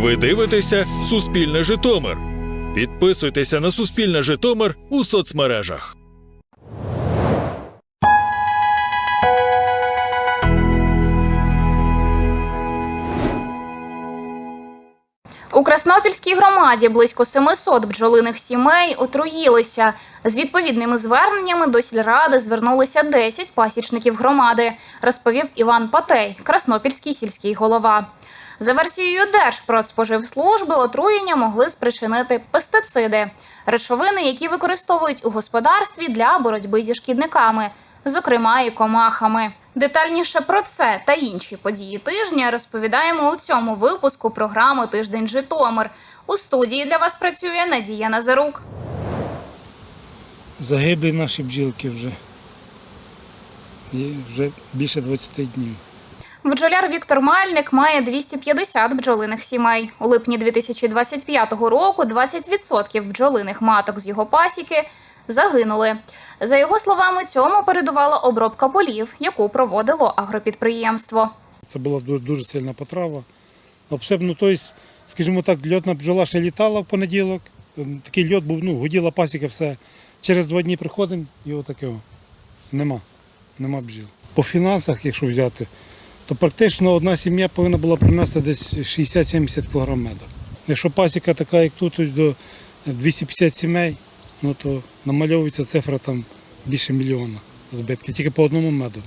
Ви дивитеся Суспільне Житомир. Підписуйтеся на Суспільне Житомир у соцмережах. У Краснопільській громаді близько 700 бджолиних сімей отруїлися. З відповідними зверненнями до сільради звернулися 10 пасічників громади, розповів Іван Патей, Краснопільський сільський голова. За версією Держпродспоживслужби, отруєння могли спричинити пестициди, речовини, які використовують у господарстві для боротьби зі шкідниками, зокрема і комахами. Детальніше про це та інші події тижня розповідаємо у цьому випуску програми Тиждень Житомир. У студії для вас працює Надія Назарук. Загиблі наші бджілки вже. Є вже більше 20 днів. Бджоляр Віктор Мальник має 250 бджолиних сімей. У липні 2025 року 20% бджолиних маток з його пасіки загинули. За його словами, цьому передувала обробка полів, яку проводило агропідприємство. Це була дуже, сильна потрава. Обсеб, ну, тобто, скажімо так, льотна бджола ще літала в понеділок. Такий льот був, ну, гуділа пасіка, все. Через два дні приходимо і отакого. Нема. Нема бджіл. По фінансах, якщо взяти, то практично одна сім'я повинна була принести десь 60-70 кг меду. Якщо пасіка така, як тут, ось до 250 сімей, ну то намальовується цифра там більше мільйона збитків, тільки по одному меду.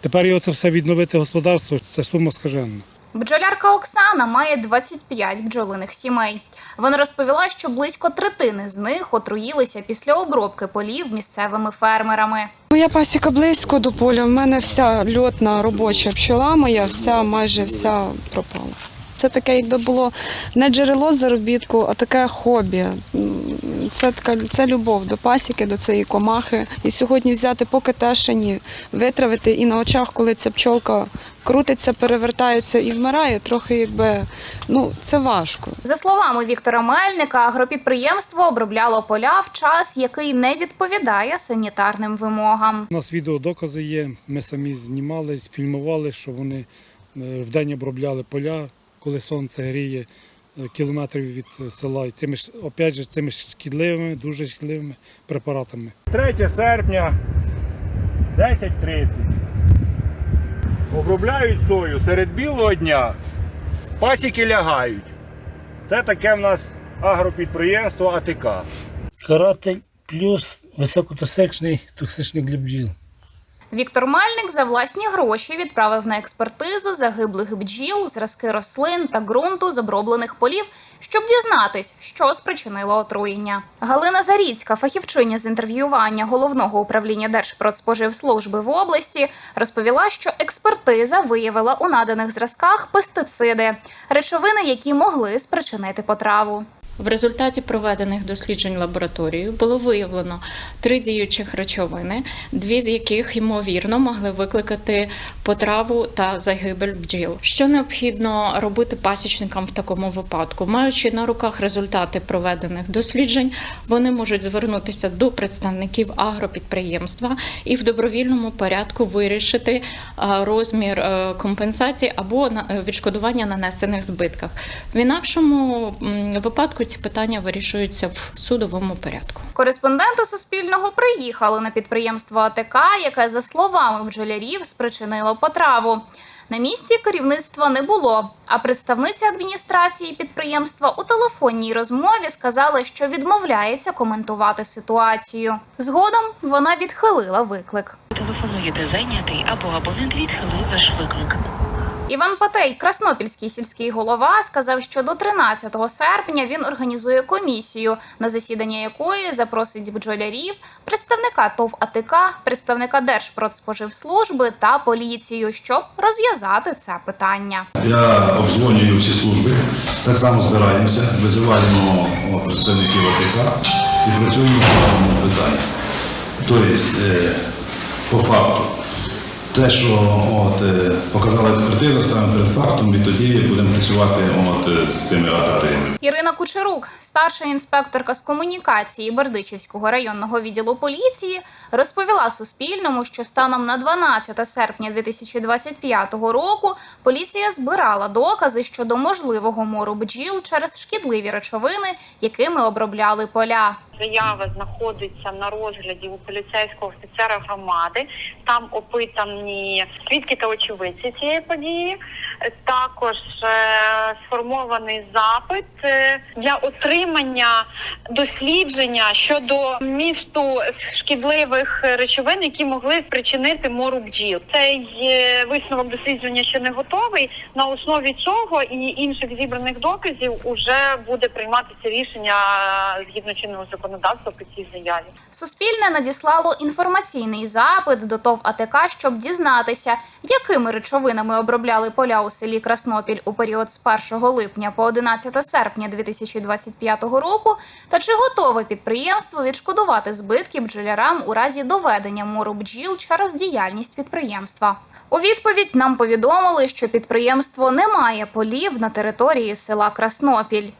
Тепер його це все відновити господарство, це сума скаженна. Бджолярка Оксана має 25 бджолиних сімей. Вона розповіла, що близько третини з них отруїлися після обробки полів місцевими фермерами. Моя пасіка близько до поля. В мене вся льотна робоча пчола моя, вся майже вся пропала. Це таке, якби було не джерело заробітку, а таке хобі. Це така це любов до пасіки, до цієї комахи. І сьогодні взяти поки тешені, витравити і на очах, коли ця пчолка крутиться, перевертається і вмирає, трохи якби ну це важко. За словами Віктора Мельника, агропідприємство обробляло поля в час, який не відповідає санітарним вимогам. У нас відеодокази є, ми самі знімали, фільмували, що вони е, вдень обробляли поля, коли сонце гріє кілометрів від села. І цими ж, опять же, цими ж шкідливими, дуже шкідливими препаратами. 3 серпня 10.30. Обробляють сою серед білого дня. Пасіки лягають. Це таке в нас агропідприємство АТК. Каратель плюс високотоксичний токсичний для бджіл. Віктор Мельник за власні гроші відправив на експертизу загиблих бджіл, зразки рослин та ґрунту з оброблених полів, щоб дізнатись, що спричинило отруєння. Галина Заріцька, фахівчиня з інтерв'ювання головного управління Держпродспоживслужби в області, розповіла, що експертиза виявила у наданих зразках пестициди, речовини, які могли спричинити потраву. В результаті проведених досліджень лабораторією було виявлено три діючих речовини, дві з яких ймовірно могли викликати потраву та загибель бджіл. Що необхідно робити пасічникам в такому випадку? Маючи на руках результати проведених досліджень, вони можуть звернутися до представників агропідприємства і в добровільному порядку вирішити е, розмір е, компенсації або е, відшкодування нанесених збитках. В інакшому випадку ці питання вирішуються в судовому порядку. Кореспонденти Суспільного приїхали на підприємство АТК, яке, за словами бджолярів, спричинило потраву. На місці керівництва не було. А представниця адміністрації підприємства у телефонній розмові сказала, що відмовляється коментувати ситуацію. Згодом вона відхилила виклик. Телефонуєте зайнятий або абонент відхилив ваш виклик. Іван Патей, Краснопільський сільський голова, сказав, що до 13 серпня він організує комісію, на засідання якої запросить бджолярів, представника ТОВ АТК, представника Держпродспоживслужби та поліцію, щоб розв'язати це питання. Я обдзвонюю всі служби, так само збираємося, визиваємо представників АТК і працюємо по даному питанні. Тобто, е, по факту, те, що от, е, показала експертиза, ставимо перед фактом, і тоді будемо працювати от, е, з цими аграріями. Ірина Кучерук, старша інспекторка з комунікації Бердичівського районного відділу поліції, розповіла Суспільному, що станом на 12 серпня 2025 року поліція збирала докази щодо можливого мору бджіл через шкідливі речовини, якими обробляли поля. Заява знаходиться на розгляді у поліцейського офіцера громади. Там опитані свідки та очевидці цієї події. Також е, сформований запит е, для отримання дослідження щодо місту шкідливих речовин, які могли спричинити мору бджіл. Цей е, висновок дослідження ще не готовий. На основі цього і інших зібраних доказів уже буде прийматися рішення згідно чинного законодавства по цій заяві. Суспільне надіслало інформаційний запит до ТОВ АТК, щоб дізнатися, якими речовинами обробляли поля у селі Краснопіль у період з 1 липня по 11 серпня 2025 року, та чи готове підприємство відшкодувати збитки бджолярам у разі доведення мору бджіл через діяльність підприємства. У відповідь нам повідомили, що підприємство не має полів на території села Краснопіль.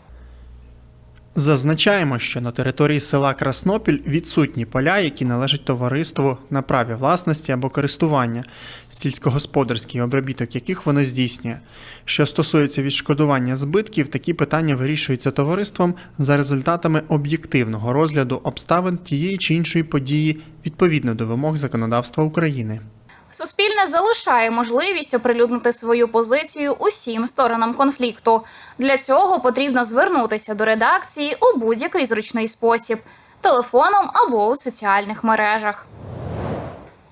Зазначаємо, що на території села Краснопіль відсутні поля, які належать товариству на праві власності або користування, сільськогосподарський обробіток яких воно здійснює. Що стосується відшкодування збитків, такі питання вирішуються товариством за результатами об'єктивного розгляду обставин тієї чи іншої події відповідно до вимог законодавства України. Суспільне залишає можливість оприлюднити свою позицію усім сторонам конфлікту. Для цього потрібно звернутися до редакції у будь-який зручний спосіб телефоном або у соціальних мережах.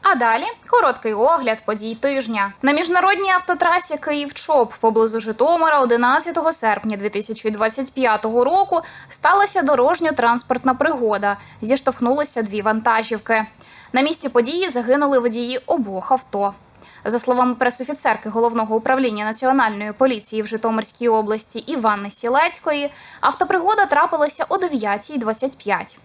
А далі короткий огляд подій тижня. На міжнародній автотрасі Київ-Чоп поблизу Житомира 11 серпня 2025 року сталася дорожньо-транспортна пригода. Зіштовхнулися дві вантажівки. На місці події загинули водії обох авто. За словами пресофіцерки головного управління національної поліції в Житомирській області Іванни Сілецької, автопригода трапилася о 9.25.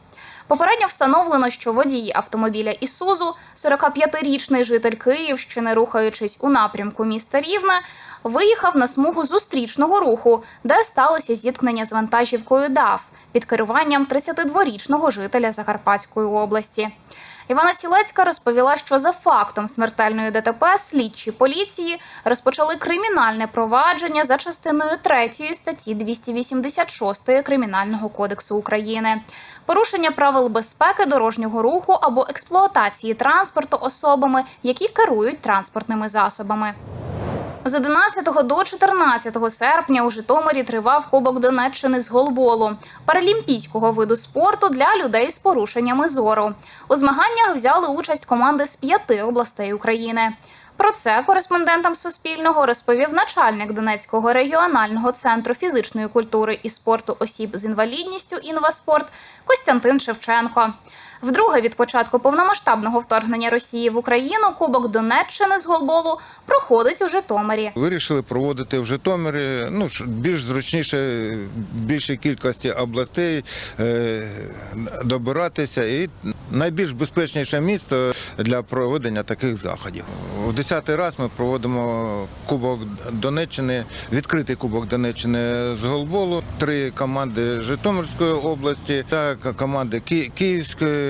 Попередньо встановлено, що водій автомобіля Ісузу, 45-річний житель Київщини, рухаючись у напрямку міста Рівне, виїхав на смугу зустрічного руху, де сталося зіткнення з вантажівкою ДАФ під керуванням 32-річного жителя Закарпатської області. Івана Сілецька розповіла, що за фактом смертельної ДТП слідчі поліції розпочали кримінальне провадження за частиною 3 статті 286 Кримінального кодексу України. Порушення правил безпеки дорожнього руху або експлуатації транспорту особами, які керують транспортними засобами. З 11 до 14 серпня у Житомирі тривав Кубок Донеччини з голболу паралімпійського виду спорту для людей з порушеннями зору. У змаганнях взяли участь команди з п'яти областей України. Про це кореспондентам Суспільного розповів начальник Донецького регіонального центру фізичної культури і спорту осіб з інвалідністю «Інваспорт» Костянтин Шевченко. Вдруге від початку повномасштабного вторгнення Росії в Україну Кубок Донеччини з голболу проходить у Житомирі. Вирішили проводити в Житомирі ну, більш зручніше, більшій кількості областей е, добиратися і найбільш безпечніше місто для проведення таких заходів. В 10-й раз ми проводимо Кубок Донеччини, відкритий Кубок Донеччини з голболу. Три команди Житомирської області та команди Ки- Київської,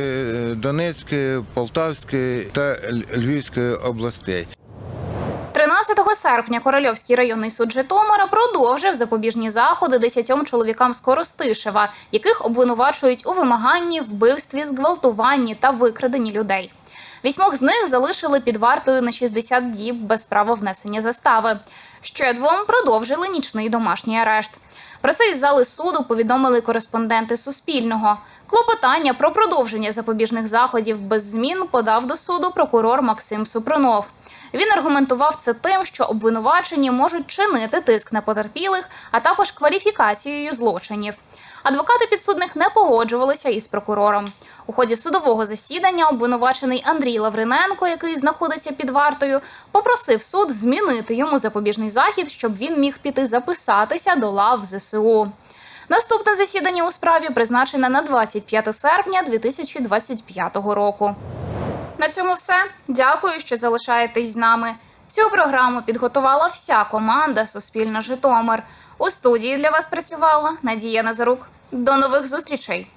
Донецької, Полтавської та Львівської областей. 13 серпня Корольовський районний суд Житомира продовжив запобіжні заходи десятьом чоловікам з Коростишева, яких обвинувачують у вимаганні, вбивстві, зґвалтуванні та викраденні людей. Вісьмох з них залишили під вартою на 60 діб без права внесення застави. Ще двом продовжили нічний домашній арешт. Про це із зали суду повідомили кореспонденти Суспільного. Клопотання про продовження запобіжних заходів без змін подав до суду прокурор Максим Супрунов. Він аргументував це тим, що обвинувачені можуть чинити тиск на потерпілих, а також кваліфікацією злочинів. Адвокати підсудних не погоджувалися із прокурором. У ході судового засідання обвинувачений Андрій Лавриненко, який знаходиться під вартою, попросив суд змінити йому запобіжний захід, щоб він міг піти записатися до лав ЗСУ. Наступне засідання у справі призначене на 25 серпня 2025 року. На цьому все. Дякую, що залишаєтесь з нами. Цю програму підготувала вся команда Суспільна Житомир. У студії для вас працювала Надія Назарук. До нових зустрічей!